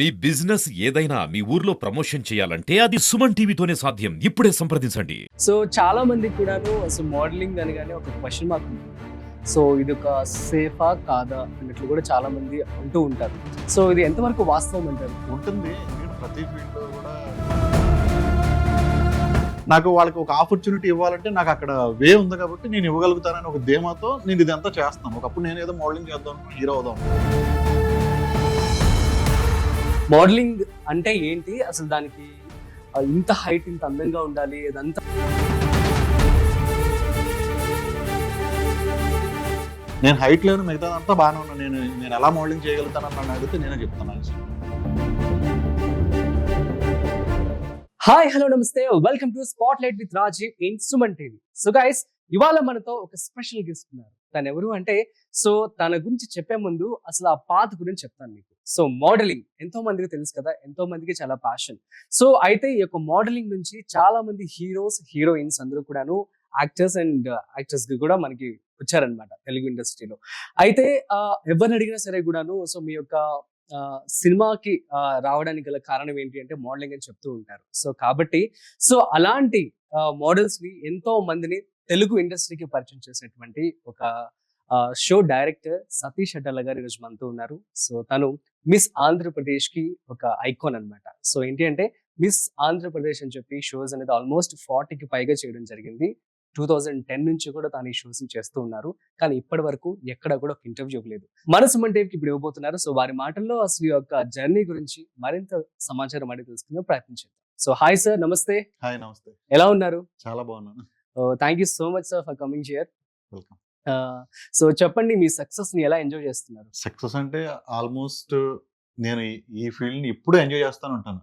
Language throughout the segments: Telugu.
మీ బిజినెస్ ఏదైనా మీ ఊర్లో ప్రమోషన్ చేయాలంటే అది సుమన్ టీవీతోనే సాధ్యం. ఇప్పుడే సంప్రదించండి. సో చాలా మంది కూడాను అసలు మోడలింగ్ అనగానే ఒక క్వశ్చన్ మార్క్ ఉంటుంది సో ఇది ఒక సేఫా కాదా అన్నట్లు కూడా చాలా మంది అంటూ ఉంటారు. సో ఇది ఎంతవరకు వాస్తవం అంటారు? ఉంటుంది. ప్రతి ఫీల్డ్లో కూడా నాకు వాళ్ళకి ఒక ఆపర్చునిటీ ఇవ్వాలంటే నాకు అక్కడ వే ఉంది కాబట్టి నేను ఇవ్వగలుగుతానని ఒక ధీమాతో నేను ఇదంతా చేస్తాను. ఒకప్పుడు నేను ఏదో మోడలింగ్ చేద్దాం హీరో అవుదాం. మోడలింగ్ అంటే ఏంటి? అసలు దానికి ఇంత హైట్ ఇంత అందంగా ఉండాలి ఇదంతా. నేను హైట్ లేను మిగతాదంతా బాగానే ఉన్నాను నేను నేను ఎలా మోడలింగ్ చేయగలుగుతానని నన్ను అడిగితే నేనే చెప్తాను. హాయ్ హలో నమస్తే. Welcome to spotlight with Rajeev instrument TV so guys ఇవాళ మనతో ఒక స్పెషల్ గెస్ట్ ఉన్నారు. తను ఎవరు అంటే సో తన గురించి చెప్పే ముందు అసలు ఆ పాత గురించి చెప్తాను మీకు. సో మోడలింగ్ ఎంతో మందికి తెలుసు కదా ఎంతో మందికి చాలా ప్యాషన్ సో అయితే ఈ యొక్క మోడలింగ్ నుంచి చాలా మంది హీరోస్ హీరోయిన్స్ అందరూ కూడాను యాక్టర్స్ అండ్ యాక్టర్స్కి కూడా మనకి వచ్చారనమాట తెలుగు ఇండస్ట్రీలో అయితే ఎవరిని అడిగినా సరే కూడాను సో మీ యొక్క సినిమాకి రావడానికి గల కారణం ఏంటి అంటే మోడలింగ్ అని చెప్తూ ఉంటారు. సో కాబట్టి సో అలాంటి మోడల్స్ని ఎంతో మందిని తెలుగు ఇండస్ట్రీకి పరిచయం చేసినటువంటి ఒక షో డైరెక్టర్ సతీష్ అడ్డాల గారు ఈరోజు మనతో ఉన్నారు. సో తను మిస్ ఆంధ్రప్రదేశ్కి ఒక ఐకాన్ అన్నమాట. సో ఏంటి అంటే మిస్ ఆంధ్రప్రదేశ్ అని చెప్పి షోస్ అనేది ఆల్మోస్ట్ ఫార్టీకి పైగా చేయడం జరిగింది. టూ థౌజండ్ టెన్ నుంచి కూడా తాను ఈ షోస్ చేస్తూ ఉన్నారు. కానీ ఇప్పటి వరకు ఎక్కడ కూడా ఒక ఇంటర్వ్యూ ఇవ్వలేదు. మన సుమన్ టీవీకి ఇప్పుడు ఇవ్వబోతున్నారు. సో వారి మాటల్లో అసలు యొక్క జర్నీ గురించి మరింత సమాచారం అడిగి తెలుసుకునే ప్రయత్నం చేద్దాం. సో హాయ్ సార్ నమస్తే. హాయ్ నమస్తే. ఎలా ఉన్నారు? చాలా బాగున్నాను. Thank you so much sir for coming here. Welcome. So చెప్పండి మీ సక్సెస్ని ఎలా ఎంజాయ్ చేస్తున్నారు? సక్సెస్ అంటే ఆల్మోస్ట్ నేను ఈ- ఫీల్డ్ని ఎప్పుడు ఎంజాయ్ చేస్తాను ఉంటాను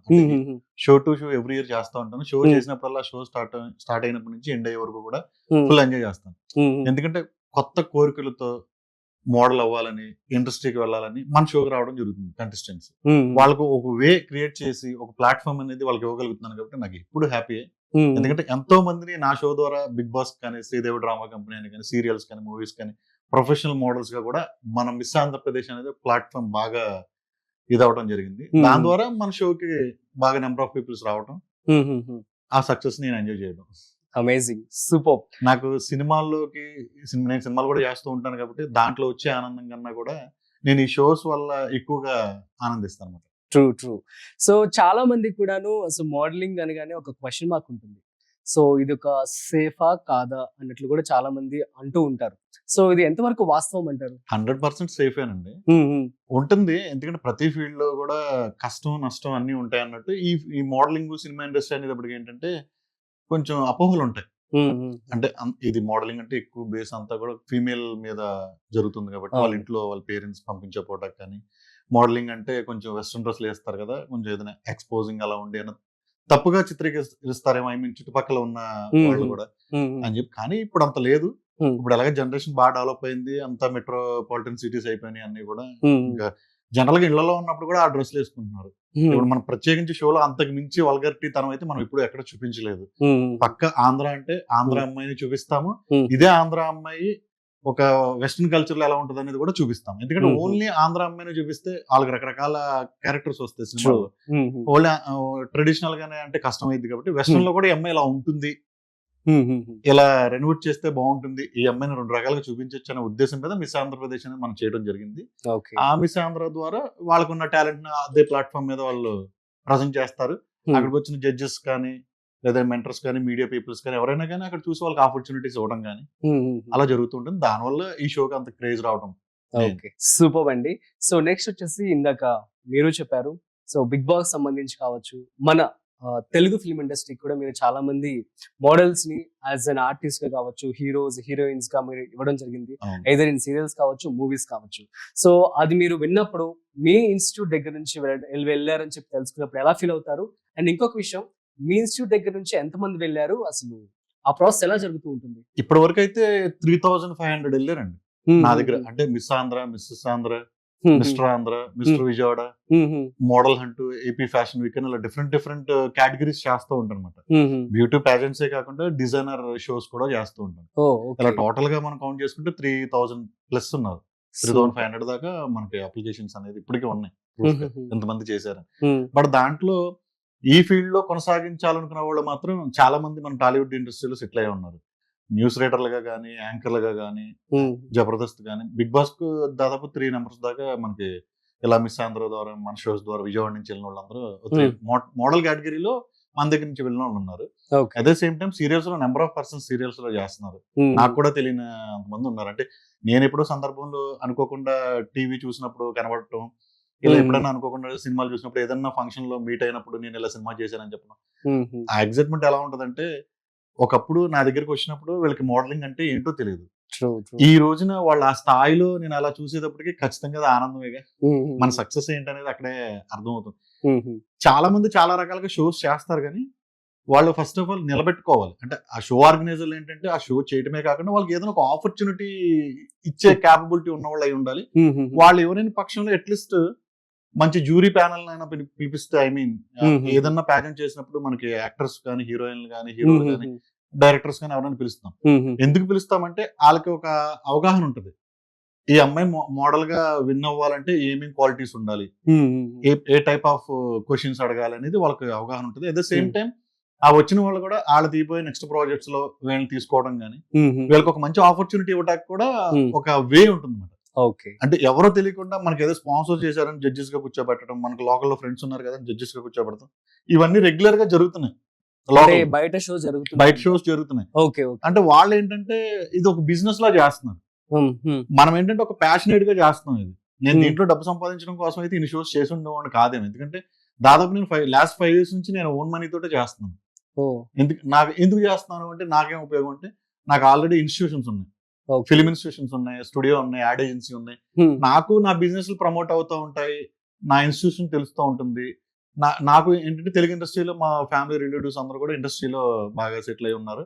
show to show every year చేస్తూ ఉంటాను. షో. చేసినప్పుడల్లా షో స్టార్ట్ స్టార్ట్ అయినప్పటి నుంచి ఎండ్ అయ్యే వరకు కూడా ఫుల్ ఎంజాయ్ చేస్తాను. ఎందుకంటే కొత్త కోరికలతో మోడల్ అవ్వాలని ఇండస్ట్రీకి వెళ్ళాలని మన షోకి రావడం జరుగుతుంది కంటెస్టెంట్స్ వాళ్ళకు ఒక వే క్రియేట్ చేసి ఒక ప్లాట్ఫామ్ అనేది వాళ్ళకి ఇవ్వగలుగుతున్నాను కాబట్టి నాకు ఎప్పుడు హ్యాపీ ఎందుకంటే ఎంతో మందిని నా షో ద్వారా బిగ్ బాస్ కానీ శ్రీదేవి డ్రామా కంపెనీ అని కానీ సీరియల్స్ కానీ మూవీస్ కానీ ప్రొఫెషనల్ మోడల్స్గా కూడా మన మిస్ ఆంధ్రప్రదేశ్ అనేది ప్లాట్ఫామ్ బాగా ఇది అవడం జరిగింది. దాని ద్వారా మన షోకి బాగా నెంబర్ ఆఫ్ పీపుల్స్ రావడం ఆ సక్సెస్ నేను ఎంజాయ్ చేయడం. అమేజింగ్. సూపర్. నాకు సినిమాల్లోకి సినిమా నేను సినిమాలు కూడా చేస్తూ ఉంటాను కాబట్టి దాంట్లో వచ్చే ఆనందం కన్నా కూడా నేను ఈ షోస్ వల్ల ఎక్కువగా ఆనందిస్తాను అనమాట ట్రూ ట్రూ సో చాలా మంది కూడాను అసలు మోడలింగ్ అనగానే ఒక క్వశ్చన్ మార్క్ ఉంటుంది. సో ఇది ఒక సేఫా కాదా అన్నట్లు కూడా చాలా మంది అంటూ ఉంటారు. సో ఇది ఎంతవరకు వాస్తవం అంటారు? హండ్రెడ్ పర్సెంట్ సేఫేనండి ఉంటుంది. ఎందుకంటే ప్రతి ఫీల్డ్లో కూడా కష్టం నష్టం అన్ని ఉంటాయి అన్నట్టు ఈ ఈ మోడలింగ్ సినిమా ఇండస్ట్రీ అనేటప్పటికి ఏంటంటే కొంచెం అపోహలు ఉంటాయి. అంటే ఇది మోడలింగ్ అంటే ఎక్కువ బేస్ అంతా కూడా ఫీమేల్ మీద జరుగుతుంది కాబట్టి వాళ్ళ. ఇంట్లో వాళ్ళ పేరెంట్స్ పంపించకపోవటం కానీ మోడలింగ్ అంటే కొంచెం వెస్ట్రన్ డ్రెస్లు వేస్తారు కదా కొంచెం ఏదైనా ఎక్స్పోజింగ్ అలా ఉండి తప్పుగా చిత్రీకరిస్తారేమో ఐ మీన్ చుట్టుపక్కల ఉన్న. వాళ్ళు కూడా అని చెప్పి కానీ ఇప్పుడు అంత లేదు. ఇప్పుడు అలాగే జనరేషన్ బాగా డెవలప్ అయింది అంతా మెట్రోపాలిటన్ సిటీస్ అయిపోయినాయి అన్ని కూడా ఇంకా జనరల్గా ఇళ్ళలో ఉన్నప్పుడు కూడా ఆ డ్రెస్లు వేసుకుంటున్నారు ఇప్పుడు మనం ప్రత్యేకించి షోలో అంతకు మించి వల్గరిటీ తనం అయితే మనం ఇప్పుడు ఎక్కడ చూపించలేదు పక్క ఆంధ్ర అంటే ఆంధ్ర. అమ్మాయిని చూపిస్తాము. ఇదే ఆంధ్ర అమ్మాయి ఒక వెస్ట్రన్ కల్చర్లో ఎలా ఉంటుంది అనేది కూడా చూపిస్తాం. ఎందుకంటే. ఓన్లీ ఆంధ్ర అమ్మాయిని చూపిస్తే వాళ్ళకి రకరకాల క్యారెక్టర్స్ వస్తాయి సినిమాలో. ఓన్లీ ట్రెడిషనల్ గానే అంటే కష్టం అయింది కాబట్టి వెస్ట్రన్లో కూడా ఈ అమ్మాయి ఇలా ఉంటుంది. ఇలా రెనోవేట్ చేస్తే బాగుంటుంది. ఈ అమ్మాయిని రెండు రకాలుగా చూపించవచ్చు అనే ఉద్దేశం మీద మిస్ ఆంధ్రప్రదేశ్ అనేది మనం చేయడం జరిగింది. ఆ మిస్ ఆంధ్ర ద్వారా వాళ్ళకున్న టాలెంట్ని అదే ప్లాట్ఫామ్ మీద వాళ్ళు ప్రజెంట్ చేస్తారు. అక్కడికి వచ్చిన జడ్జెస్ కానీ లేదా మెంటర్స్ కానీ మీడియా పీపుల్స్ కానీ ఎవరైనా కానీ అక్కడ చూసి వాళ్ళకి ఆపర్చునిటీస్ ఇవ్వడం కానీ అలా జరుగుతుంటుంది దానివల్ల ఈ షోకి అంత క్రేజ్ రావడం ఓకే. సూపర్ అండి. సో నెక్స్ట్ వచ్చేసి ఇందాక మీరు చెప్పారు. సో బిగ్ బాస్ సంబంధించి కావచ్చు మన తెలుగు ఫిల్మ్ ఇండస్ట్రీకి కూడా మీరు చాలా మంది మోడల్స్ని యాజ్ అన్ ఆర్టిస్ట్గా కావచ్చు హీరోస్ హీరోయిన్స్గా మీరు ఇవ్వడం జరిగింది. ఏదైనా ఇన్ సీరియల్స్ కావచ్చు మూవీస్ కావచ్చు. సో అది మీరు విన్నప్పుడు మీ ఇన్స్టిట్యూట్ దగ్గర నుంచి వెళ్ళ- వెళ్ళ- వెళ్ళారని చెప్పి తెలుసుకున్నప్పుడు ఎలా ఫీల్ అవుతారు? అండ్ ఇంకొక విషయం మీ ఇన్స్టిట్యూట్ దగ్గర నుంచి ఎంతమంది వెళ్ళారు? అసలు ఆ ప్రాసెస్ ఎలా జరుగుతూ ఉంటుంది? ఇప్పటి వరకు అయితే త్రీ థౌజండ్ ఫైవ్ హండ్రెడ్ వెళ్ళారండి. నా దగ్గర అంటే miss Andhra mrs Andhra mister Andhra mister Vijayawada model hunt AP fashion week అని ఇలా డిఫరెంట్ డిఫరెంట్ కేటగిరీస్ చేస్తూ ఉంటాను అనమాట బ్యూటీ ప్యాజెంట్సే కాకుండా డిజైనర్ షోస్ కూడా చేస్తూ ఉంటాను ఇలా టోటల్గా మనం కౌంట్ చేసుకుంటే త్రీ థౌసండ్ ప్లస్ ఉన్నారు. త్రీ థౌసండ్ ఫైవ్ హండ్రెడ్ దాకా మనకి అప్లికేషన్స్ అనేది ఇప్పటికీ ఉన్నాయి. ఇంతమంది చేశారు. బట్ దాంట్లో ఈ ఫీల్డ్లో కొనసాగించాలనుకున్న వాళ్ళు మాత్రం చాలా మంది మన టాలీవుడ్ ఇండస్ట్రీలో సెటిల్ అయి ఉన్నారు. న్యూస్ రైటర్లుగా కానీ యాంకర్లుగా కానీ. జబర్దస్త్ కానీ బిగ్ బాస్కు దాదాపు త్రీ నెంబర్స్ దాకా మనకి ఇలా మిస్ ఆంధ్ర ద్వారా మన షోస్ ద్వారా విజయవాడ నుంచి వెళ్ళిన వాళ్ళందరూ మోడల్ కేటగిరీలో మన దగ్గర నుంచి వెళ్ళిన వాళ్ళు ఉన్నారు. Okay. At the same time సీరియల్స్లో నెంబర్ ఆఫ్ పర్సన్స్ సీరియల్స్లో చేస్తున్నారు. నాకు కూడా తెలియని మంది ఉన్నారు. అంటే నేను ఎప్పుడో సందర్భంలో అనుకోకుండా టీవీ చూసినప్పుడు కనబడటం ఇలా. ఎప్పుడైనా అనుకోకుండా సినిమాలు చూసినప్పుడు ఏదన్నా ఫంక్షన్లో మీట్ అయినప్పుడు నేను ఇలా సినిమా చేశానని చెప్పడం మ్మ్. ఆ ఎగ్జైట్మెంట్ ఎలా ఉంటదంటే ఒకప్పుడు నా దగ్గరికి వచ్చినప్పుడు వీళ్ళకి మోడలింగ్ అంటే ఏంటో తెలియదు. ఈ రోజున వాళ్ళు ఆ స్థాయిలో నేను అలా చూసేటప్పటికి ఖచ్చితంగా ఆనందమేగా. మన సక్సెస్ ఏంటనేది అక్కడే అర్థమవుతుంది. చాలా మంది చాలా రకాలుగా షోస్ చేస్తారు కానీ వాళ్ళు ఫస్ట్ ఆఫ్ ఆల్ నిలబెట్టుకోవాలి అంటే ఆ షో ఆర్గనైజర్లు ఏంటంటే ఆ షో చేయడమే కాకుండా వాళ్ళకి ఏదైనా ఒక ఆపర్చునిటీ ఇచ్చే క్యాపబిలిటీ ఉన్న వాళ్ళు అయి ఉండాలి. వాళ్ళు ఎవరైనా పక్షంలో అట్లీస్ట్ మంచి జ్యూరీ ప్యానల్ అయినా పిలి- పిలిపిస్తే ఐ మీన్. ఏదన్నా ప్యాకెంట్ చేసినప్పుడు మనకి యాక్టర్స్ కానీ హీరోయిన్లు కానీ హీరోలు కానీ. డైరెక్టర్స్ కానీ ఎవరైనా పిలుస్తాం. ఎందుకు పిలుస్తామంటే వాళ్ళకి ఒక అవగాహన ఉంటుంది ఈ అమ్మాయి మోడల్గా విన్ అవ్వాలంటే ఏమేం క్వాలిటీస్ ఉండాలి. ఏ టైప్ ఆఫ్ క్వశ్చన్స్ అడగాలి అనేది వాళ్ళకి అవగాహన ఉంటుంది అట్ ద సేమ్. టైం ఆ వచ్చిన వాళ్ళు కూడా వాళ్ళ తీపోయి నెక్స్ట్ ప్రాజెక్ట్స్లో వీళ్ళని తీసుకోవడం కానీ. వీళ్ళకి ఒక మంచి ఆపర్చునిటీ ఇవ్వడానికి కూడా. ఒక వే ఉంటుంది ఓకే. అంటే ఎవరో తెలియకుండా మనకి ఏదో స్పాన్సర్ చేశారని జడ్జెస్గా కూర్చోబెట్టడం మనకి లోకల్లో ఫ్రెండ్స్ ఉన్నారు కదా జడ్జెస్గా కూర్చోబెడతాం. ఇవన్నీ రెగ్యులర్గా జరుగుతున్నాయి బయట షో జరుగుతుంది బయట షోస్ జరుగుతున్నాయి. ఓకే అంటే వాళ్ళు ఏంటంటే ఇది ఒక బిజినెస్ లా చేస్తున్నారు. మనం ఏంటంటే ఒక ప్యాషనేట్గా చేస్తున్నాం ఇది. నేను. దీంట్లో డబ్బు సంపాదించడం కోసం అయితే ఇన్ని షోస్ చేసి ఉండేవాడిని కాదేమో ఎందుకంటే దాదాపు నేను ఫైవ్ లాస్ట్ ఫైవ్ ఇయర్స్ నుంచి నేను ఓన్ మనీ తోటే చేస్తున్నాను. ఎందుకు నాకు ఎందుకు చేస్తున్నాను అంటే నాకేం ఉపయోగం అంటే నాకు ఆల్రెడీ ఇన్స్టిట్యూషన్స్ ఉన్నాయి. ఫిలిం ఇన్స్టిట్యూషన్స్ ఉన్నాయి స్టూడియో ఉన్నాయి యాడ్ ఏజెన్సీ ఉన్నాయి. నాకు నా బిజినెస్ ప్రమోట్ అవుతూ ఉంటాయి నా ఇన్స్టిట్యూషన్ తెలుస్తూ ఉంటుంది. నా నాకు ఏంటంటే తెలుగు ఇండస్ట్రీలో మా ఫ్యామిలీ రిలేటివ్స్ అందరూ కూడా ఇండస్ట్రీలో బాగా సెటిల్ అయి ఉన్నారు.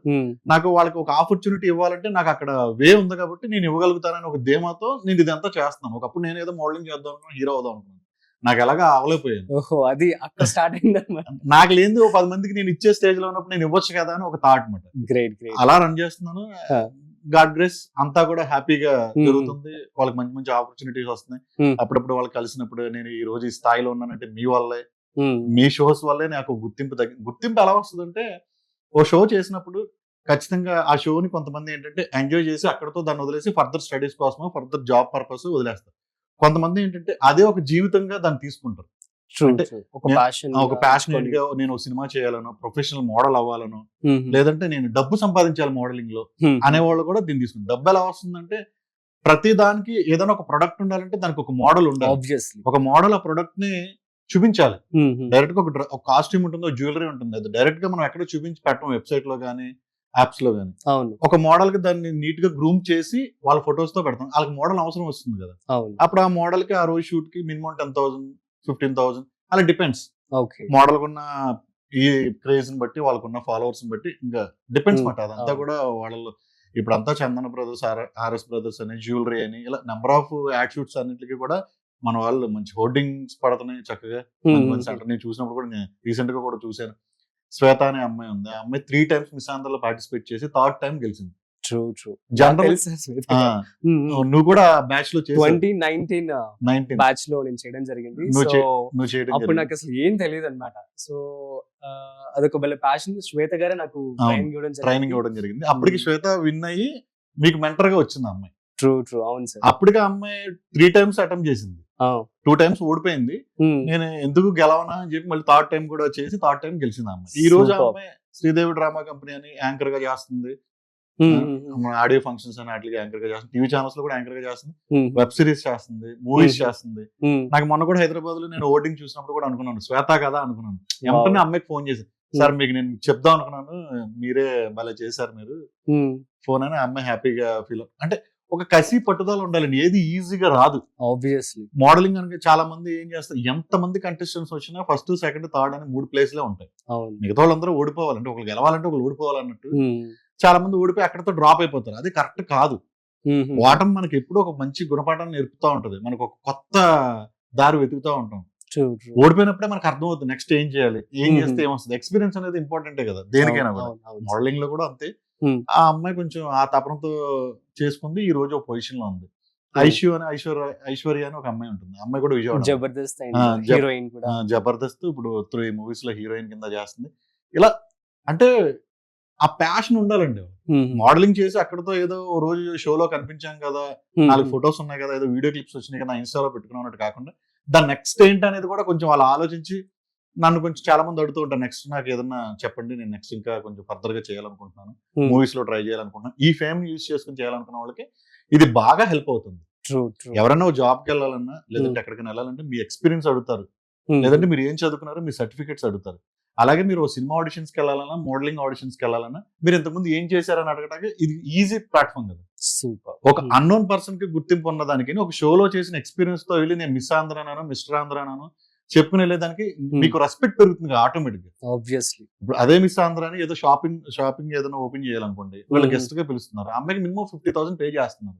నాకు వాళ్ళకి ఒక ఆపర్చునిటీ ఇవ్వాలంటే నాకు అక్కడ వే ఉంది కాబట్టి నేను ఇవ్వగలుగుతానని ఒక ధీమాతో నేను ఇదంతా చేస్తున్నాను. ఒకప్పుడు నేను ఏదో మోడలింగ్ చేద్దాం అనుకున్నాను హీరో అవుదాం అనుకున్నాను. నాకు ఎలాగా అవలేకపోయాను. ఓహో అది అక్కడ స్టార్ట్ అయింది నాకు ఒక పది మందికి నేను ఇచ్చే స్టేజ్లో ఉన్నప్పుడు నేను ఇవ్వచ్చు కదా అని ఒక థాట్ అనమాట గ్రేట్ గ్రేట్ అలా రన్ చేస్తున్నాను. గాడ్ గ్రేస్ అంతా కూడా హ్యాపీగా. జరుగుతుంది వాళ్ళకి మంచి మంచి ఆపర్చునిటీస్ వస్తున్నాయి. అప్పుడప్పుడు వాళ్ళు కలిసినప్పుడు నేను ఈ రోజు ఈ స్థాయిలో ఉన్నానంటే మీ వల్లే. మీ షోస్ వల్లే నాకు గుర్తింపు తగ్గి గుర్తింపు ఎలా వస్తుందంటే ఓ షో చేసినప్పుడు ఖచ్చితంగా ఆ షోని కొంతమంది ఏంటంటే ఎంజాయ్ చేసి అక్కడతో దాన్ని వదిలేసి ఫర్దర్ స్టడీస్ కోసమో ఫర్దర్ జాబ్ పర్పస్ వదిలేస్తారు కొంతమంది ఏంటంటే అదే ఒక జీవితంగా దాన్ని తీసుకుంటారు. ఒక నేను- ప్యాషన్ నేను సినిమా చేయాలనో ప్రొఫెషనల్ మోడల్ అవ్వాలనో లేదంటే నేను డబ్బు సంపాదించాలి మోడలింగ్లో అనేవాళ్ళు కూడా దీన్ని తీసుకుంటారు. డబ్బు ఎలా వస్తుందంటే ప్రతి దానికి ఏదైనా ఒక ప్రొడక్ట్ ఉండాలంటే దానికి ఒక మోడల్ ఉండాలి. ఆబ్వియస్లీ ఒక మోడల్ ఆ ప్రొడక్ట్ని చూపించాలి. డైరెక్ట్గా ఒక కాస్ట్యూమ్ ఉంటుంది జ్యువెలరీ ఉంటుంది. అది డైరెక్ట్గా మనం ఎక్కడ చూపించి పెట్టం వెబ్సైట్లో కానీ యాప్స్లో కానీ అవును. ఒక మోడల్కి దాన్ని నీట్గా గ్రూమ్ చేసి వాళ్ళ ఫొటోస్తో పెడతాం. వాళ్ళకి మోడల్ అవసరం వస్తుంది కదా. అవును. అప్పుడు ఆ మోడల్కి ఆ రోజు షూట్కి minimum ten thousand fifteen thousand. అలా డిపెండ్స్ ఓకే. మోడల్ కున్న ఈ క్రేజ్ని బట్టి వాళ్ళకున్న ఫాలోవర్స్ని బట్టి ఇంకా డిపెండ్స్. మాట. అదంతా. కూడా వాళ్ళలో ఇప్పుడు అంతా చందన బ్రదర్స్ ఆర్ఎస్ బ్రదర్స్ అని జ్యువెలరీ అని ఇలా నెంబర్ ఆఫ్ యాడ్ షూట్స్ అన్నిటికీ కూడా మన వాళ్ళు మంచి హోర్డింగ్స్ పడుతున్నాయి చక్కగా. మంచి నేను చూసినప్పుడు కూడా నేను రీసెంట్గా కూడా చూశాను. శ్వేత అనే అమ్మాయి ఉంది. ఆ అమ్మాయి త్రీ టైమ్స్ మిస్ ఆంధ్రలో పార్టిసిపేట్ చేసి థర్డ్ టైం గెలిచింది. ట్రూ ట్రూ జనరల్ నువ్వు కూడా బ్యాచ్లో ట్వంటీ నైన్టీన్ బ్యాచ్లో నేను చేయడం జరిగింది. అప్పుడు. నాకు అసలు ఏం తెలియదు అనమాట సో అదొక భలే ప్యాషన్ శ్వేత గారే నాకు ట్రైనింగ్ ఇవ్వడం ట్రైనింగ్ ఇవ్వడం జరిగింది. అప్పటికి. శ్వేత విన్ అయ్యి మీకు మెంటర్గా వచ్చింది అమ్మాయి. ట్రూ ట్రూ అవును సార్. అప్పటికి అమ్మాయి త్రీ టైమ్స్ అటెంప్ట్ చేసింది. టూ టైమ్స్ ఓడిపోయింది. నేను ఎందుకు గెలవనా అని చెప్పి మళ్ళీ థర్డ్ టైం కూడా చేసి థర్డ్ టైం గెలిచింది అమ్మాయి. ఈ రోజు. అమ్మాయి శ్రీదేవి డ్రామా కంపెనీ అని యాంకర్గా చేస్తుంది. ఆడియో ఫంక్షన్స్ అని వాటికి యాంకర్గా చేస్తుంది. టీవీ ఛానల్స్లో కూడా యాంకర్గా చేస్తుంది. వెబ్ సిరీస్ చేస్తుంది. మూవీస్. చేస్తుంది. నాకు మొన్న కూడా హైదరాబాద్లో నేను ఓటింగ్ చూసినప్పుడు కూడా అనుకున్నాను. శ్వేత కదా అనుకున్నాను. వెంటనే అమ్మాయికి ఫోన్ చేశాను సార్ మీకు నేను చెప్దాం అనుకున్నాను. మీరే భలే చేశారు మీరు. ఫోన్ అని అమ్మాయి హ్యాపీగా ఫీల్ అంటే ఒక కసి పట్టుదల ఉండాలండి. ఏది ఈజీగా రాదు. ఆబ్వియస్లీ మోడలింగ్ అంటే చాలా మంది ఏం చేస్తారు? ఎంత మంది కంటెస్టెంట్స్ వచ్చినా ఫస్ట్ సెకండ్ థర్డ్ అని మూడు ప్లేస్లే ఉంటాయి. అవును. మిగతా వాళ్ళందరూ ఓడిపోవాలంటే ఒకళ్ళు గెలవాలంటే ఒకళ్ళు ఓడిపోవాలన్నట్టు. చాలా మంది ఓడిపోయి అక్కడతో డ్రాప్ అయిపోతారు. అది కరెక్ట్ కాదు. Hmm. ఓటం మనకి ఎప్పుడూ ఒక మంచి గుణపాఠాన్ని నేర్పుతా ఉంటది. మనకు ఒక కొత్త దారి వెతుకుతా ఉంటాం. ఓడిపోయినప్పుడే మనకు అర్థం అవుతుంది నెక్స్ట్ ఏం చేయాలి ఏం. చేస్తే ఏమొస్తుంది? ఎక్స్పీరియన్స్ అనేది ఇంపార్టెంటే కదా దేనికైనా. మోడలింగ్లో కూడా అంతే. ఆ అమ్మాయి కొంచెం ఆ తపనతో చేసుకుంది ఈ రోజు ఒక పొజిషన్లో ఉంది. ఐశ్వర్య అని ఐశ్వర్య ఐశ్వర్య అని ఒక అమ్మాయి ఉంటుంది. అమ్మాయి కూడా విజయవాడ జబర్దస్త్ హీరోయిన్ కూడా. జబర్దస్త్ ఇప్పుడు త్రీ మూవీస్లో హీరోయిన్ కింద చేస్తుంది. ఇలా అంటే ఆ ప్యాషన్ ఉండాలండి. మోడలింగ్ చేసి అక్కడతో ఏదో ఓ రోజు షోలో కనిపించాం కదా. నాలుగు ఫొటోస్ ఉన్నాయి కదా ఏదో వీడియో క్లిప్స్ వచ్చినాయి కదా ఇన్స్టాలో పెట్టుకున్నట్టు కాకుండా దాని నెక్స్ట్ ఏంటి అనేది కూడా కొంచెం వాళ్ళు ఆలోచించి నన్ను కొంచెం చాలా మంది అడుగుతూ ఉంటారు నెక్స్ట్ నాకు ఏదన్నా చెప్పండి నేను నెక్స్ట్ ఇంకా కొంచెం ఫర్దర్గా చేయాలనుకుంటున్నాను. మూవీస్లో ట్రై చేయాలనుకుంటున్నాను. ఈ ఫేమ్ యూజ్ చేసుకుని చేయాలనుకున్న వాళ్ళకి ఇది బాగా హెల్ప్ అవుతుంది. ఎవరైనా జాబ్కి వెళ్ళాలన్నా లేదంటే ఎక్కడికైనా వెళ్ళాలంటే మీ ఎక్స్పీరియన్స్ అడుగుతారు. లేదంటే మీరు ఏం చదువుకున్నారో మీ సర్టిఫికేట్స్ అడుగుతారు. అలాగే మీరు సినిమా ఆడిషన్స్కి వెళ్ళాలన్నా మోడలింగ్ ఆడిషన్స్కి వెళ్ళాలన్నా మీరు ఇంతకుముందు ఏం చేశారని అడగడానికి ఇది ఈజీ ప్లాట్ఫామ్ కదా. సూపర్ ఒక అన్నోన్ పర్సన్కి గుర్తింపు ఉన్నదానికి ఒక షోలో చేసిన ఎక్స్పీరియన్స్తో వెళ్ళి నేను మిస్ ఆంధ్రానాను మిస్టర్ ఆంధ్రానాను చెప్పుకుని వెళ్ళేదానికి మీకు రెస్పెక్ట్ పెరుగుతుంది ఆటోమేటిక్గా ఆబ్వియస్లీ ఇప్పుడు అదే మిస్ ఆంధ్ర అని ఏదో షాపింగ్ షాపింగ్ ఏదైనా ఓపెన్ చేయాలనుకోండి వాళ్ళు Hmm. గెస్ట్గా పిలుస్తున్నారు. అమ్మాయికి మినిమం ఫిఫ్టీ థౌసండ్ పే చేస్తున్నారు.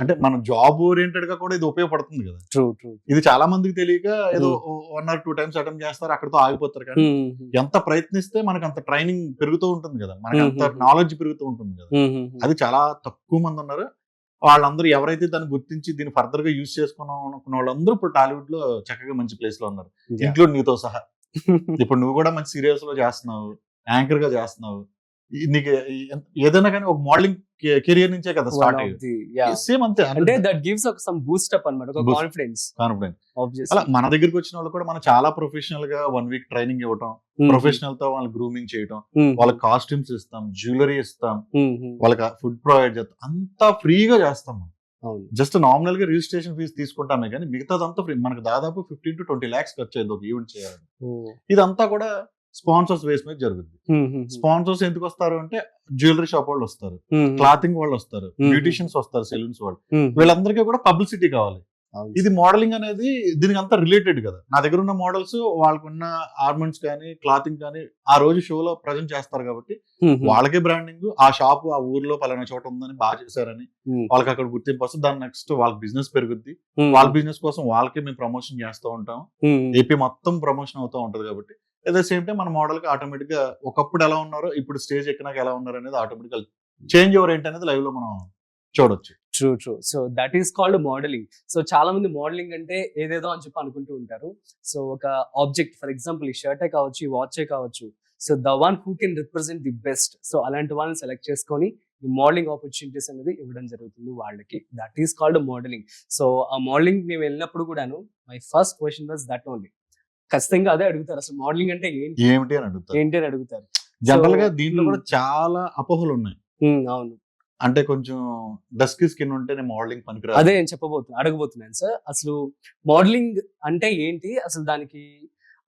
అంటే మన జాబ్ ఓరియంటెడ్గా కూడా ఇది ఉపయోగపడుతుంది కదా. ట్రూ ట్రూ ఇది చాలా మందికి తెలియక ఏదో one or two times attempt చేస్తారు అక్కడతో ఆగిపోతారు. కానీ ఎంత ప్రయత్నిస్తే మనకు అంత ట్రైనింగ్ పెరుగుతూ ఉంటుంది కదా. మనకి అంత. నాలెడ్జ్ పెరుగుతూ ఉంటుంది కదా. అది చాలా తక్కువ మంది ఉన్నారు. వాళ్ళందరూ ఎవరైతే దాన్ని గుర్తించి దీన్ని ఫర్దర్గా యూజ్ చేసుకున్నాం అనుకున్న వాళ్ళందరూ ఇప్పుడు టాలీవుడ్లో చక్కగా మంచి ప్లేస్లో ఉన్నారు. ఇంక్లూడ్ నీతో సహా. ఇప్పుడు నువ్వు కూడా మంచి సీరియల్స్లో చేస్తున్నావు. యాంకర్గా చేస్తున్నావు. నీకు ఏదైనా కానీ ఒక మోడలింగ్ కెరియర్ నుంచే కదా స్టార్ట్ అయ్యింది. సేమ్ అంతే అంటే దట్ గివ్స్ ఒక సమ్ బూస్ట్ అప్ అన్నమాట ఒక. కాన్ఫిడెన్స్ కాన్ఫిడెంట్ అలా మన దగ్గరికి వచ్చిన వాళ్ళు కూడా మనం చాలా ప్రొఫెషనల్గా వన్ వీక్ ట్రైనింగ్ ఇవ్వటం ప్రొఫెషనల్తో వాళ్ళకి గ్రూమింగ్ చేయటం వాళ్ళకి కాస్ట్యూమ్స్ ఇస్తాం జ్యువెలరీ ఇస్తాం వాళ్ళకి ఫుడ్ ప్రొవైడ్ చేస్తాం అంతా ఫ్రీగా చేస్తాం జస్ట్ నామినల్గా రిజిస్ట్రేషన్ ఫీజు తీసుకుంటామే కానీ మిగతాదంతా ఫ్రీ మనకు దాదాపు ఫిఫ్టీన్ టు ట్వంటీ ల్యాక్స్ ఖర్చు అయ్యింది ఒక ఈవెంట్ చేయాలని ఇదంతా కూడా స్పాన్సర్స్ వేస్ మీద జరుగుతుంది స్పాన్సర్స్ ఎందుకు వస్తారు అంటే జ్యువెలరీ షాప్ వాళ్ళు వస్తారు. క్లాతింగ్ వాళ్ళు వస్తారు. బ్యూటిషియన్స్ వస్తారు సెలూన్స్ వాళ్ళు. వీళ్ళందరికీ కూడా పబ్లిసిటీ కావాలి. ఇది మోడలింగ్ అనేది దీనికి అంతా రిలేటెడ్ కదా. నా దగ్గర ఉన్న మోడల్స్ వాళ్ళకున్న ఆర్మెంట్స్ కానీ క్లాతింగ్ కానీ ఆ రోజు షోలో ప్రజెంట్ చేస్తారు కాబట్టి వాళ్ళకే బ్రాండింగ్. ఆ షాప్ ఆ ఊర్లో పలానా చోట ఉందని బాగా చేశారని వాళ్ళకి అక్కడ గుర్తింపు వస్తుంది దాని నెక్స్ట్ వాళ్ళ బిజినెస్ పెరుగుద్ది. వాళ్ళ బిజినెస్ కోసం వాళ్ళకే మేము ప్రమోషన్ చేస్తూ ఉంటాం. ఏపీ మొత్తం ప్రమోషన్ అవుతూ ఉంటది కాబట్టి అట్ ద సేమ్ టైం మన మోడల్కి ఆటోమేటిక్ ఒకప్పుడు ఎలా ఉన్నారో ఇప్పుడు స్టేజ్ ఎక్కినాక ఎలా ఉన్నారు అనేది ఆటోమేటిక్గా చేంజ్ ఓవర్ ఏంటి అనేది లైవ్లో మనం చూడొచ్చు. True true so that is called modelling so చాలా మంది మోడలింగ్ అంటే ఏదేదో అని చెప్పి అనుకుంటూ ఉంటారు. సో ఒక ఆబ్జెక్ట్ ఫర్ ఎగ్జాంపుల్ ఈ షర్టే కావచ్చు ఈ వాచే కావచ్చు. So the one who can represent the best so అలాంటి వాళ్ళని సెలెక్ట్ చేసుకొని ఈ మోడలింగ్ ఆపర్చునిటీస్ అనేది ఇవ్వడం జరుగుతుంది వాళ్ళకి. That is called modelling so ఆ మోడలింగ్ మేము వెళ్ళినప్పుడు కూడాను my first question was that only ఖచ్చితంగా అదే అడుగుతారు. అసలు మోడలింగ్ అంటే ఏంటి? ఏమిటి అని అడుగుతారు. ఏంటి అని అడుగుతారు. జనరల్గా దీంట్లో hmm. కూడా చాలా అపోహలు ఉన్నాయి. ఉమ్, అవును. అంటే కొంచెం డస్క్ స్కిన్ ఉంటేనే మోడలింగ్ పనికిరాదు. అదే నేను చెప్పబోతున్నా అడగబోతున్నాను సార్. అసలు మోడలింగ్ అంటే ఏంటి? అసలు దానికి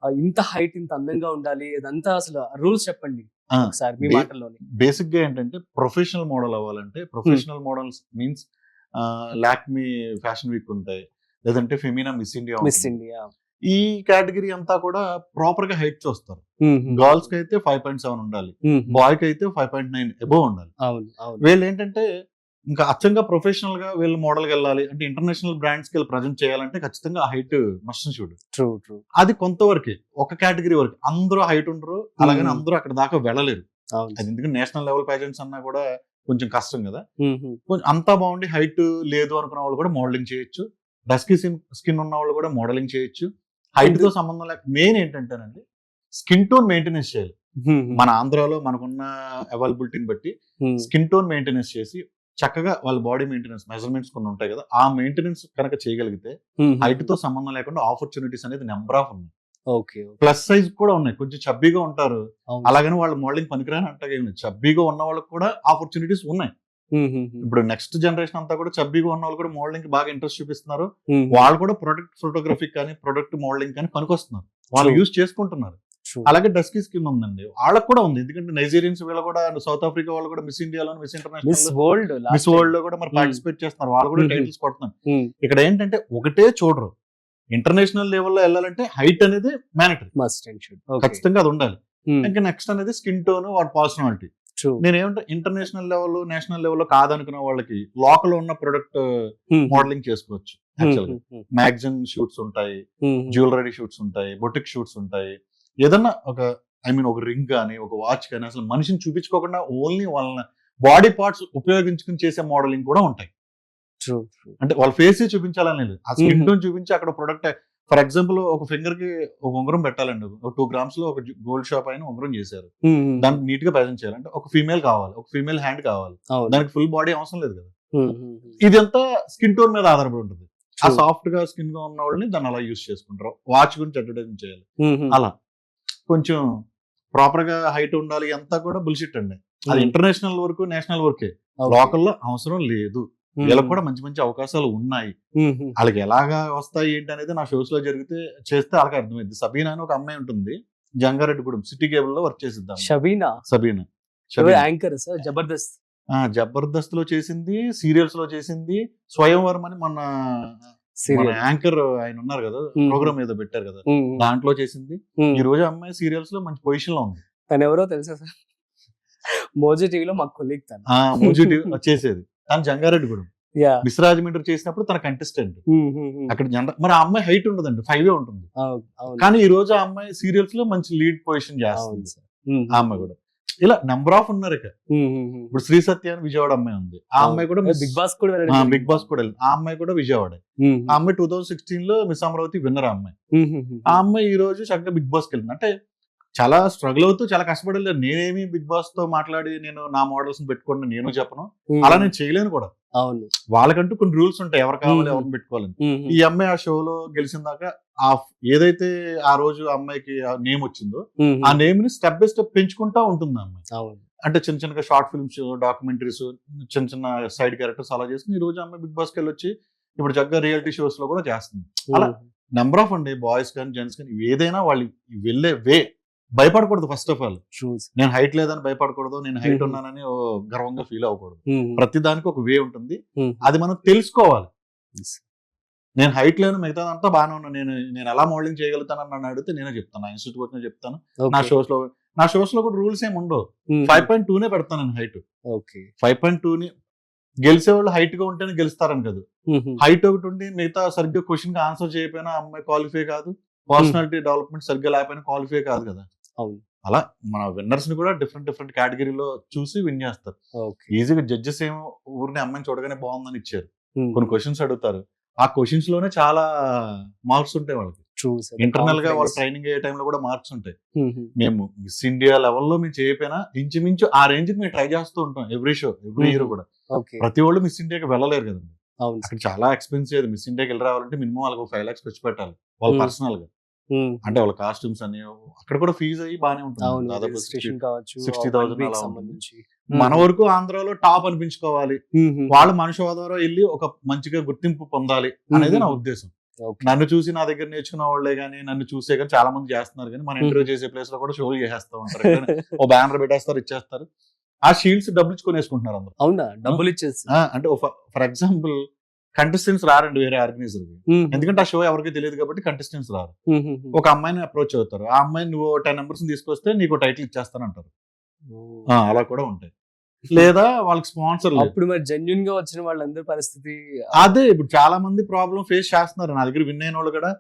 ఇంత హైట్ ఇంత అందంగా ఉండాలి? ఇదంతా అసలు రూల్స్ చెప్పండి ఒకసారి మీ మాటల్లోని. బేసిక్గా ఏంటంటే ప్రొఫెషనల్ మోడల్ అవ్వాలంటే professional models means Lakme fashion week ఉంటాయి. లేదంటే Femina miss India miss India ఈ కేటగిరీ అంతా కూడా ప్రాపర్గా హైట్ చూస్తారు. గర్ల్స్కి అయితే ఫైవ్ పాయింట్ సెవెన్ ఉండాలి. బాయ్కి అయితే ఫైవ్ పాయింట్ నైన్ అబోవ్ ఉండాలి. వీళ్ళు ఏంటంటే ఇంకా అచ్చంగా ప్రొఫెషనల్గా వీళ్ళు మోడల్కి వెళ్ళాలి. అంటే ఇంటర్నేషనల్ బ్రాండ్స్కి వెళ్ళి ప్రజెంట్ చేయాలంటే ఖచ్చితంగా హైట్ మస్ట్ చూడు ట్రూ ట్రూ అది కొంతవరకే ఒక కేటగిరీ వరకు. అందరూ హైట్ ఉండరు. అలాగని. అందరూ అక్కడ దాకా వెళ్ళలేరు. అది ఎందుకంటే నేషనల్ లెవెల్ పేజెంట్స్ అన్నా కూడా కొంచెం కష్టం కదా. కొంచెం అంతా బాగుండి హైట్ లేదు అనుకున్న వాళ్ళు కూడా మోడలింగ్ చేయొచ్చు. డస్కీ స్కిన్ ఉన్న వాళ్ళు కూడా మోడలింగ్ చేయొచ్చు. హైట్తో సంబంధం లేక మెయిన్ ఏంటంటేనండి స్కిన్ టోన్ మెయింటెనెన్స్ చేయాలి. మన ఆంధ్రాలో మనకున్న అవైలబిలిటీని బట్టి స్కిన్ టోన్ మెయింటెనెన్స్ చేసి చక్కగా వాళ్ళ బాడీ మెయింటెనెన్స్ మెజర్మెంట్స్ కొన్ని ఉంటాయి కదా ఆ మెయింటెనెన్స్ కనుక చేయగలిగితే హైట్తో సంబంధం లేకుండా ఆపర్చునిటీస్ అనేది నెంబర్ ఆఫ్ ఉన్నాయి. ఓకే. ప్లస్ సైజ్ కూడా ఉన్నాయి కొంచెం చబ్బీగా ఉంటారు. అలాగని వాళ్ళు మోడలింగ్ పనికిరాని అంటే చబ్బీగా ఉన్న వాళ్ళకి కూడా ఆపర్చునిటీస్ ఉన్నాయి. ఇప్పుడు నెక్స్ట్ జనరేషన్ అంతా కూడా చబ్బీగా ఉన్న వాళ్ళు కూడా మోడలింగ్ బాగా ఇంట్రెస్ట్ చూపిస్తున్నారు. వాళ్ళు కూడా ప్రొడక్ట్ ఫోటోగ్రఫీ కానీ ప్రొడక్ట్ మోడలింగ్ కానీ పనికొస్తున్నారు. వాళ్ళు. యూజ్ చేసుకుంటున్నారు. అలాగే డస్కీ స్కిన్ ఉందండి. వాళ్ళకి కూడా ఉంది. ఎందుకంటే నైజీరియన్స్ వీళ్ళు కూడా సౌత్ ఆఫ్రికా వాళ్ళు కూడా మిస్ ఇండియాలో మిస్ ఇంటర్నేషనల్ వరల్డ్ మిస్ వరల్డ్లో కూడా మరి Hmm. పార్టిసిపేట్ చేస్తున్నారు. వాళ్ళు కూడా. టైటిల్స్ కొడుతున్నారు. Hmm. ఇక్కడ ఏంటంటే ఒకటే చూడరు. ఇంటర్నేషనల్ లెవెల్లో వెళ్ళాలంటే హైట్ అనేది మ్యానిటరీ ఖచ్చితంగా అది ఉండాలి. ఇంకా నెక్స్ట్ అనేది స్కిన్ టోన్ వాటి పర్సనాలిటీ నేను ఏమంటే ఇంటర్నేషనల్ లెవెల్ నేషనల్ లెవెల్లో కాదనుకున్న వాళ్ళకి లోకల్ ఉన్న ప్రొడక్ట్ మోడలింగ్ చేసుకోవచ్చు యాక్చువల్గా మ్యాగజైన్ షూట్స్ ఉంటాయి జ్యువెలరీ షూట్స్ ఉంటాయి బొటిక్ షూట్స్ ఉంటాయి. ఏదన్నా ఒక ఐ మీన్ ఒక రింగ్ కానీ ఒక వాచ్ కానీ అసలు మనిషిని చూపించుకోకుండా ఓన్లీ వాళ్ళ బాడీ పార్ట్స్ ఉపయోగించుకుని చేసే మోడలింగ్ కూడా ఉంటాయి. అంటే వాళ్ళ ఫేస్ చూపించాలని లేదు. ఆ స్కిన్. టోన్ చూపించి అక్కడ ప్రొడక్ట్ ఫర్ ఎగ్జాంపుల్ ఒక ఫింగర్కి ఒక ఉంగరం పెట్టాలండి. ఒక టూ గ్రామ్స్లో ఒక గోల్డ్ షాప్ అయిన ఉంగరం చేశారు. దాన్ని నీట్గా ప్రజెంట్ చేయాలి అంటే ఒక ఫీమేల్ కావాలి. ఒక ఫీమేల్ హ్యాండ్ కావాలి. దానికి ఫుల్ బాడీ అవసరం లేదు కదా. ఇదంతా స్కిన్ టోన్ మీద ఆధారపడి ఉంటుంది. ఆ. సాఫ్ట్గా స్కిన్గా ఉన్న వాళ్ళని దాన్ని అలా యూస్ చేసుకుంటారు. వాచ్ గురించి అడ్వర్టైజింగ్ చేయాలి. అలా. కొంచెం ప్రాపర్గా హైట్ ఉండాలి అంతా కూడా బుల్షిట్ అండి. అది ఇంటర్నేషనల్ వరకు నేషనల్ వరకే. లోకల్లో అవసరం లేదు. వీళ్ళకి కూడా మంచి మంచి అవకాశాలు ఉన్నాయి. వాళ్ళకి ఎలాగా వస్తాయి ఏంటి అనేది నా షోస్లో జరిగితే చేస్తే వాళ్ళకి అర్థమైంది సబీనా అని ఒక అమ్మాయి ఉంటుంది. జంగారెడ్డిగూడెం సిటీ కేబుల్లో వర్క్ చేసిద్దాం షబీనా? సబీనా. Anchor sir? జబర్దస్త్. జబర్దస్త్లో చేసింది సీరియల్స్లో చేసింది స్వయంవరం అని మన యాంకర్ ఆయన ఉన్నారు కదా. ప్రోగ్రామ్ ఏదో పెట్టారు కదా దాంట్లో చేసింది. ఈ రోజు అమ్మాయి సీరియల్స్లో మంచి పొజిషన్లో ఉంది. తను ఎవరో తెలుసా సార్? మోజీ టీవీలో మాకు కొలీగ్ తను. ఆ మూజిటివ్ చేసేది. తను జంగారెడ్డిగూడెం యా మిస్ రాజమండ్రి చేసినప్పుడు తన కంటెస్టెంట్ అక్కడ జనర మరి ఆ అమ్మాయి హైట్ ఉండదండి ఫైవ్ ఉంటుంది. అవును కానీ ఈ రోజు ఆ అమ్మాయి సీరియల్స్లో మంచి లీడ్ పొజిషన్ చేస్తుంది. ఆ అమ్మాయి కూడా. ఇలా నెంబర్ ఆఫ్ ఉన్నారు ఇక. ఇప్పుడు శ్రీ సత్య అని విజయవాడ అమ్మాయి ఉంది. ఆ అమ్మాయి కూడా. బిగ్ బాస్ కూడా బిగ్ బాస్ కూడా వెళ్ళింది ఆ అమ్మాయి కూడా విజయవాడ. ఆ అమ్మాయి టూ థౌసండ్ సిక్స్టీన్లో మిస్ అమరావతి విన్నర్ ఆ అమ్మాయి. ఆ అమ్మాయి ఈ రోజు చక్కగా బిగ్ బాస్కి వెళ్ళింది. అంటే చాలా స్ట్రగుల్ అవుతూ చాలా కష్టపడలేదు నేనేమి బిగ్ బాస్తో మాట్లాడి నేను నా మోడల్స్ పెట్టుకోండి నేను చెప్పను. అలా నేను చేయలేను కూడా. అవును. వాళ్ళకంటూ కొన్ని రూల్స్ ఉంటాయి. ఎవరు కావాలి. ఎవరిని పెట్టుకోవాలని. ఈ అమ్మాయి ఆ షోలో గెలిచిన దాకా ఆ ఏదైతే ఆ రోజు ఆ అమ్మాయికి నేమ్ వచ్చిందో ఆ నేమ్ని స్టెప్ బై స్టెప్ పెంచుకుంటా ఉంటుంది అమ్మాయి. అంటే చిన్న చిన్నగా షార్ట్ ఫిల్మ్స్ డాక్యుమెంటరీస్ చిన్న చిన్న సైడ్ క్యారెక్టర్స్ అలా చేసుకుని ఈ రోజు అమ్మాయి బిగ్ బాస్కి వెళ్ళి వచ్చి ఇప్పుడు చక్కగా రియాలిటీ షోస్లో కూడా చేస్తుంది. అలా నెంబర్ ఆఫ్ అండి బాయ్స్ కానీ జెంట్స్ కానీ ఏదైనా వాళ్ళు వెళ్ళే వే భయపడకూడదు ఫస్ట్ ఆఫ్ ఆల్. నేను హైట్ లేదని భయపడకూడదు నేను హైట్ Mhm. ఉన్నానని గర్వంగా ఫీల్ అవ్వకూడదు. ఉమ్, ప్రతి దానికి ఒక వే ఉంటుంది. ఉమ్, అది మనం తెలుసుకోవాలి. నేను హైట్ లేను మిగతాదంతా బాగానే ఉన్నాను నేను నేను ఎలా మోడలింగ్ చేయగలుగుతాను అని నన్ను అడిగితే నేనే చెప్తాను. నా ఇన్స్టిట్యూట్ వచ్చిన చెప్తాను. నా. షోస్లో నా షోస్లో కూడా రూల్స్ ఏమి ఉండవు. ఫైవ్ పాయింట్ టూనే పెడతాను నేను హైట్ ఓకే ఫైవ్ పాయింట్ టూని గెలిచే వాళ్ళు హైట్గా ఉంటేనే గెలుస్తారని కదా. హైట్ ఒకటి ఉండి మిగతా సరిగ్గా క్వశ్చన్కి ఆన్సర్ చేయకపోయినా అమ్మాయి క్వాలిఫై కాదు. పర్సనాలిటీ డెవలప్మెంట్ సరిగ్గా లేకపోయినా క్వాలిఫై కాదు కదా. అవును. అలా మన విన్నర్స్ని కూడా డిఫరెంట్ డిఫరెంట్ కేటగిరీలో చూసి విన్ చేస్తారు. ఈజీగా జడ్జెస్ ఏమో ఊరిని అమ్మాయిని చూడగానే బాగుందని ఇచ్చారు. కొన్ని క్వశ్చన్స్ అడుగుతారు. ఆ క్వశ్చన్స్లోనే చాలా మార్క్స్ ఉంటాయి వాళ్ళకి. ఇంటర్నల్గా వాళ్ళు. ట్రైనింగ్ అయ్యే టైంలో కూడా మార్క్స్ ఉంటాయి. మేము మిస్ ఇండియా లెవెల్లో మేము చేయకపోయినా ఇంచుమించు ఆ రేంజ్ మేము ట్రై చేస్తూ ఉంటాం ఎవ్రీ షో ఎవ్రీ ఇయర్. కూడా. ప్రతి వాళ్ళు మిస్ ఇండియాకి వెళ్ళలేరు కదండి. అక్కడ చాలా ఎక్స్పెన్సివ్ మిస్ ఇండియాకి వెళ్ళి రావాలంటే మినిమం వాళ్ళకి ఫైవ్ లాక్స్ ఖర్చు పెట్టాలి. వాళ్ళ. పర్సనల్గా అంటే వాళ్ళ కాస్ట్యూమ్స్ అని అక్కడ కూడా ఫీజు అయ్యి బాగానే ఉంటుంది. అవును దాదాపు రిజిస్ట్రేషన్ కావచ్చు 60,000 one week అలా ఉంటుంది. సంబంధించి. మన వరకు ఆంధ్రాలో టాప్ అనిపించుకోవాలి. వాళ్ళు మన షో ద్వారా వెళ్ళి ఒక మంచిగా గుర్తింపు పొందాలి అనేది నా. ఉద్దేశం. నన్ను చూసి నా దగ్గర నేర్చుకున్న వాళ్ళే కానీ నన్ను చూసే కానీ చాలా మంది చేస్తున్నారు కానీ మన. ఇంటర్వ్యూ చేసే ప్లేస్లో కూడా షోలు చేసేస్తా ఉంటారు. ఓ బ్యానర్ పెట్టేస్తారు ఇచ్చేస్తారు. ఆ షీల్డ్స్ డబ్బులు ఇచ్చి కొనేసుకుంటున్నారు అందరూ. అవునా? డబ్బులు ఇచ్చేసి. అంటే ఫర్ ఎగ్జాంపుల్ కంటెస్టెంట్స్ రారండి వేరే ఆర్గనైజర్ ఎందుకంటే ఆ షో ఎవరికి తెలియదు కాబట్టి కంటెస్టెంట్స్ రారు. ఒక అమ్మాయిని అప్రోచ్ అవుతారు. ఆ అమ్మాయి నువ్వు టెన్ నెంబర్స్ తీసుకొస్తే నీకు టైటిల్ ఇచ్చేస్తానంటారు. ఓ. ఆ, అలా కూడా ఉంటాయి. లేదా వాళ్ళకి స్పాన్సర్ లేదు. అప్పుడు మరి జెన్యున్గా వచ్చిన వాళ్ళందరి పరిస్థితి అదే ఇప్పుడు చాలా మంది ప్రాబ్లం ఫేస్ చేస్తున్నారు. నా దగ్గర విన్ అయిన వాళ్ళు కూడా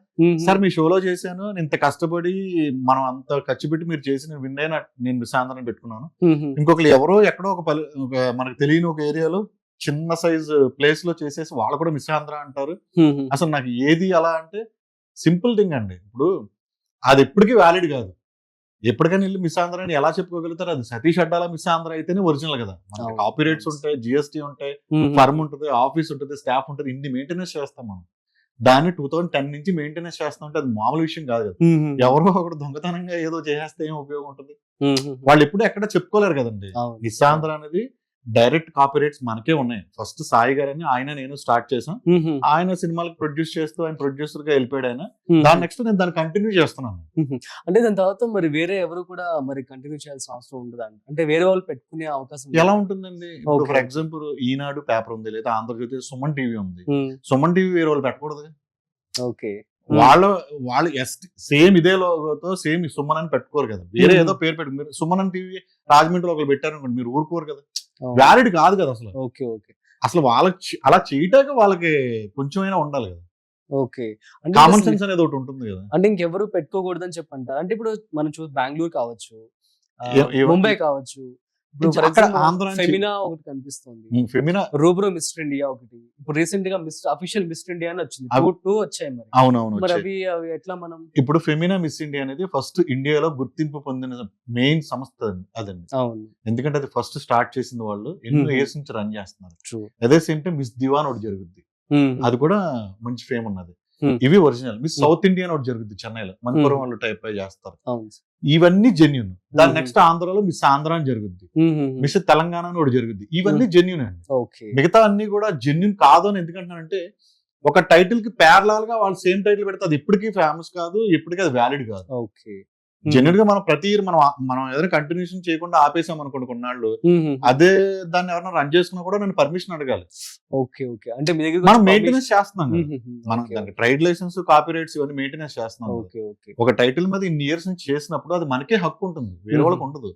సార్ మీ షోలో చేశాను. నేను ఇంత కష్టపడి మనం అంత ఖర్చు పెట్టి మీరు చేసి నేను విన్ అయిన నేను ఆంధ్రని పెట్టుకున్నాను. ఇంకొకరు ఎవరో ఎక్కడో ఒక మనకు తెలియని ఒక ఏరియాలో చిన్న సైజ్ ప్లేస్లో చేసేసి వాళ్ళు కూడా మిస్ ఆంధ్ర అంటారు. అసలు నాకు ఏది అలా అంటే సింపుల్ థింగ్ అండి ఇప్పుడు అది ఎప్పటికీ వ్యాలిడ్ కాదు ఎప్పటికైనా వెళ్ళి మిస్ ఆంధ్ర అని ఎలా చెప్పుకోగలుగుతారు అది సతీష్ అడ్డాల మిస్ ఆంధ్ర అయితేనే ఒరిజినల్ కదా అవును. కాపీ రేట్స్ ఉంటాయి జిఎస్టీ ఉంటాయి. ఫర్మ్ ఉంటుంది ఆఫీస్ ఉంటుంది స్టాఫ్ ఉంటుంది ఇన్ని మెయింటెనెన్స్ చేస్తాం మనం దాన్ని టూ థౌసండ్ టెన్ నుంచి మెయింటెనెన్స్ చేస్తాం అంటే అది మామూలు విషయం కాదు కదా. ఎవరో ఒకడు దొంగతనంగా ఏదో చేసేస్తే ఏం ఉపయోగం ఉంటుంది. వాళ్ళు ఎప్పుడు ఎక్కడ చెప్పుకోలేరు కదండి అవును. నిశాంధ్ర అనేది డైరెక్ట్ కాపీ రేట్స్ మనకే ఉన్నాయి. ఫస్ట్ సాయి గారని ఆయన నేను స్టార్ట్ చేసాం ఉమ్, ఆయన సినిమాలకు ప్రొడ్యూస్ చేస్తూ ఆయన ప్రొడ్యూసర్గా వెళ్ళిపోయాడు ఆయన. దాని నెక్స్ట్ నేను దాన్ని కంటిన్యూ చేస్తున్నాను. అంటే దాని తర్వాత మరి వేరే ఎవరు కూడా మరి కంటిన్యూ చేయాల్సిన అవసరం ఉండదు? అంటే వేరే వాళ్ళు పెట్టుకునే అవకాశం ఎలా ఉంటుందండి. ఫర్ ఎగ్జాంపుల్ ఈనాడు పేపర్ ఉంది లేదా ఆంధ్రజ్యోతి సుమన్ టీవీ ఉంది. సుమన్ టీవీ వేరే వాళ్ళు పెట్టకూడదు ఓకే. వాళ్ళ వాళ్ళు ఎస్ సేమ్ ఇదే లోగోతో సేమ్ సుమన్ అని పెట్టుకోరు కదా. వేరే. ఏదో పేరు పెట్టు మీరు సుమన్ అని టీవీ రాజమండ్రిలో ఒకరు పెట్టారు అనుకోండి మీరు ఊరుకోరు కదా. వ్యాలిడ్ కాదు కదా అసలు. Okay okay. అసలు వాళ్ళకి అలా చేయటాక వాళ్ళకి కొంచెమైనా ఉండాలి కదా. ఓకే. అంటే కామన్ సెన్స్ అనేది ఒకటి ఉంటుంది కదా. అంటే ఇంకెవరు పెట్టుకోకూడదని చెప్పంటారు? అంటే ఇప్పుడు మనం చూ బెంగళూరు కావచ్చు ముంబై కావచ్చు ఫెమినా ఒకటి కనిపిస్తుంది. ఫెమినా రూబ్రో మిస్టర్ ఇండియా ఒకటి. ఇప్పుడు రీసెంట్గా మిస్టర్ అఫీషియల్ మిస్టర్ ఇండియా అని వచ్చింది. టూ వచ్చాయి మరి. అవునవును మరి. అవి అవి ఎట్లా మనం? ఇప్పుడు ఫెమినా మిస్ ఇండియా అనేది ఫస్ట్ ఇండియాలో గుర్తింపు పొందిన మెయిన్ సంస్థ అది- అదండి. అవును. ఎందుకంటే అది ఫస్ట్ స్టార్ట్ చేసింది వాళ్ళు. ఎన్నో. ఇయర్స్ నుంచి రన్ చేస్తున్నారు. అదే సేమ్ టైం మిస్ దివాన్ ఒకటి జరుగుద్ది. అది కూడా మంచి ఫేమ్ ఉన్నది. ఇవి ఒరిజినల్. మిస్ సౌత్ ఇండియన్ ఒకటి జరుగుద్ది చెన్నైలో. మణిపురం వాళ్ళు టైప్ చేస్తారు. ఇవన్నీ జెన్యున్. దాని. నెక్స్ట్ ఆంధ్రాలో మిస్ ఆంధ్ర అని జరుగుద్ది మిస్ తెలంగాణ అని ఒకటి జరుగుద్ది. ఇవన్నీ జెన్యున్ అండి. ఓకే. మిగతా అన్ని కూడా జెన్యున్ కాదు అని ఎందుకంటున్నానంటే ఒక టైటిల్కి ప్యారలాల్గా వాళ్ళు సేమ్ టైటిల్ పెడితే అది ఎప్పటికీ ఫేమస్ కాదు ఎప్పటికీ అది వ్యాలిడ్ కాదు. ఓకే. జెన్యున్గా మనం ప్రతి year మనం మనం ఏదైనా కంటిన్యూషన్ చేయకుండా ఆపేసాం అనుకోండి కొన్నాళ్ళు అదే దాన్ని ఎవరైనా రన్ చేసుకున్నా కూడా నేను పర్మిషన్ అడగాలి. ఓకే ఓకే అంటే మీ దగ్గర మనం మెయింటెనెన్స్ చేస్తున్నాం. మనం దానికి ట్రైడ్ లైసెన్స్ కాపీ రైట్స్ ఇవన్నీ మెయింటెనెన్స్ చేస్తున్నాం. ఓకే ఓకే ఒక టైటిల్ మీద ఇన్ని ఇయర్స్ నుంచి చేసినప్పుడు అది మనకే హక్కు ఉంటుంది. వేరే. వాళ్ళకి ఉండదు.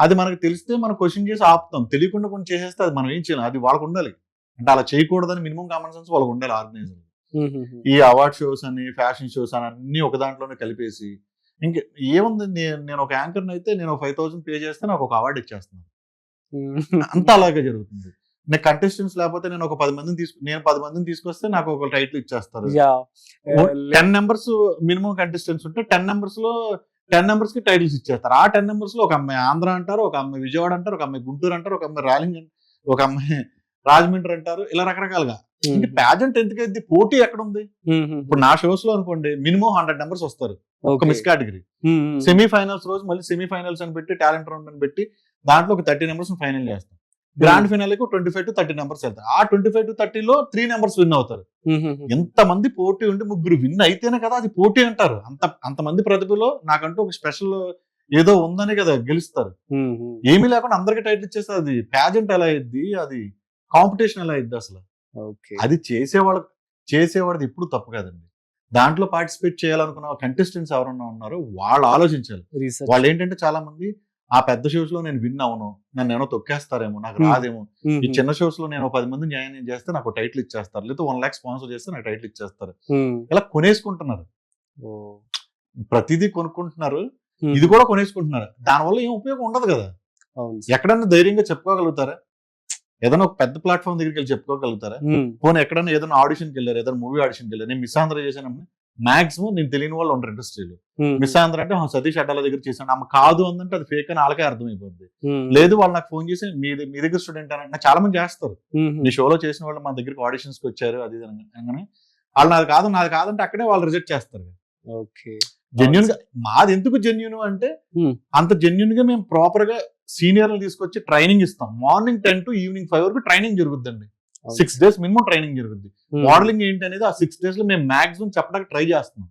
అది మనకు తెలిస్తే మనం క్వశ్చన్ చేసి ఆపుతాం. తెలియకుండా కొన్ని చేసేస్తే అది మనం ఏం చేయాలి? అది వాళ్ళకు ఉండాలి. అంటే అలా చేయకూడదని మినిమం కామన్ సెన్స్ వాళ్ళకి ఉండాలి ఆర్గనైజర్ ఈ అవార్డ్ షోస్ అని ఫ్యాషన్ షోస్ అని అన్ని ఒక దాంట్లోనే కలిపేసి ఇంక ఏముంది? నేను ఒక యాంకర్ అయితే నేను ఫైవ్ థౌసండ్ పే చేస్తే నాకు ఒక అవార్డు ఇచ్చేస్తున్నాను అంతా అలాగే జరుగుతుంది. నేను కంటెస్టెంట్స్ లేకపోతే నేను ఒక పది మందిని తీసుకు నేను పది మందిని తీసుకొస్తే నాకు ఒక టైటిల్ ఇచ్చేస్తారు. టెన్ నెంబర్స్ మినిమం కంటెస్టెంట్స్ ఉంటే టెన్ నెంబర్స్లో టెన్ నెంబర్స్కి టైటిల్స్ ఇచ్చేస్తారు. ఆ టెన్ నెంబర్స్లో ఒక అమ్మాయి ఆంధ్ర అంటారు ఒక అమ్మాయి విజయవాడ అంటారు ఒక అమ్మాయి గుంటూరు అంటారు ఒక అమ్మాయి రాలింగ్ అంటారు ఒక అమ్మాయి రాజమండ్రి అంటారు ఇలా రకరకాలుగా. ప్యాజెంట్ ఎందుకైంది? పోటీ ఎక్కడ ఉంది ఇప్పుడు నా షోస్లో అనుకోండి మినిమం హండ్రెడ్ నెంబర్స్ వస్తారు ఒక మిస్ కేటగిరీ. సెమీ ఫైనల్స్ రోజు మళ్ళీ సెమీ ఫైనల్స్ అని పెట్టి టాలెంట్ రౌండ్ అని పెట్టి దాంట్లో ఒక థర్టీ నెంబర్స్ ఫైనల్ చేస్తాం. గ్రాండ్ ఫైనల్కి twenty five to thirty numbers వెళ్తారు. ఆ ట్వంటీ ఫైవ్ టు థర్టీలో త్రీ నెంబర్స్ విన్ అవుతారు. ఎంత మంది పోటీ ఉంటే ముగ్గురు విన్ అయితేనే కదా అది పోటీ అంటారు. అంత అంతమంది ప్రతిభలో నాకంటూ ఒక స్పెషల్ ఏదో ఉందని కదా గెలుస్తారు. ఏమీ లేకుండా అందరికి టైటిల్ ఇచ్చేస్తే అది ప్యాజెంట్ ఎలా అయింది అది కాంపిటీషన్ ఎలా అయింది అసలు? అది చేసేవాళ్ళ చేసేవాడిది ఎప్పుడు తప్పు కదండి. దాంట్లో పార్టిసిపేట్ చేయాలనుకున్న కంటెస్టెంట్స్ ఎవరన్నా ఉన్నారో వాళ్ళు ఆలోచించాలి. వాళ్ళు ఏంటంటే చాలా మంది ఆ పెద్ద షోస్లో నేను విన్ అవును. నన్ను ఏమో తొక్కేస్తారేమో నాకు. రాదేమో. ఈ చిన్న షోస్లో నేను పది మంది న్యాయం చేస్తే నాకు టైటిల్ ఇచ్చేస్తారు. లేదా వన్ లాక్ స్పాన్సర్ చేస్తే నాకు టైటిల్ ఇచ్చేస్తారు. ఇలా కొనేసుకుంటున్నారు. ప్రతిదీ కొనుక్కుంటున్నారు. ఇది కూడా కొనేసుకుంటున్నారు. దానివల్ల ఏం ఉపయోగం ఉండదు కదా. ఎక్కడన్నా ధైర్యంగా చెప్పుకోగలుగుతారా? ఏదైనా ఒక పెద్ద ప్లాట్ఫామ్ దగ్గరికి వెళ్ళి చెప్పుకోగలుగుతారా? పోనీ ఎక్కడన్నా ఏదైనా ఆడిషన్కి వెళ్ళారు? ఏదైనా మూవీ ఆడిషన్కి వెళ్ళారు? నేను మిస్ ఆంధ్ర చేశాను మాక్సిమం నేను తెలియని వాళ్ళు ఉండరు ఇండస్ట్రీలో. మిస్ ఆంధ్ర అంటే "ఆ, సతీష్ అడ్డాల దగ్గర చేశాను ఆమె కాదు అందంటే అది ఫేక్ అని వాళ్ళకే అర్థమైపోద్ది. లేదు వాళ్ళు నాకు ఫోన్ చేసి మీ మీ దగ్గర స్టూడెంట్ అని నాకు చాలా మంది చేస్తారు మీ షోలో చేసిన వాళ్ళు మా దగ్గరికి ఆడిషన్స్కి వచ్చారు అది అనగానే వాళ్ళు నాది కాదు నాది కాదంటే అక్కడే వాళ్ళు రిజెక్ట్ చేస్తారు. ఓకే. జెన్యున్గా మాది ఎందుకు జెన్యున్ అంటే. అంత జెన్యున్గా మేము ప్రాపర్గా సీనియర్లు తీసుకొచ్చి ట్రైనింగ్ ఇస్తాం. Morning ten to evening five వరకు ట్రైనింగ్ జరుగుద్దండి. సిక్స్ డేస్ మినిమం ట్రైనింగ్ జరుగుద్ది. మోడలింగ్ ఏంటి అనేది ఆ సిక్స్ డేస్లో మేము మాక్సిమం చెప్పడానికి ట్రై చేస్తున్నాం.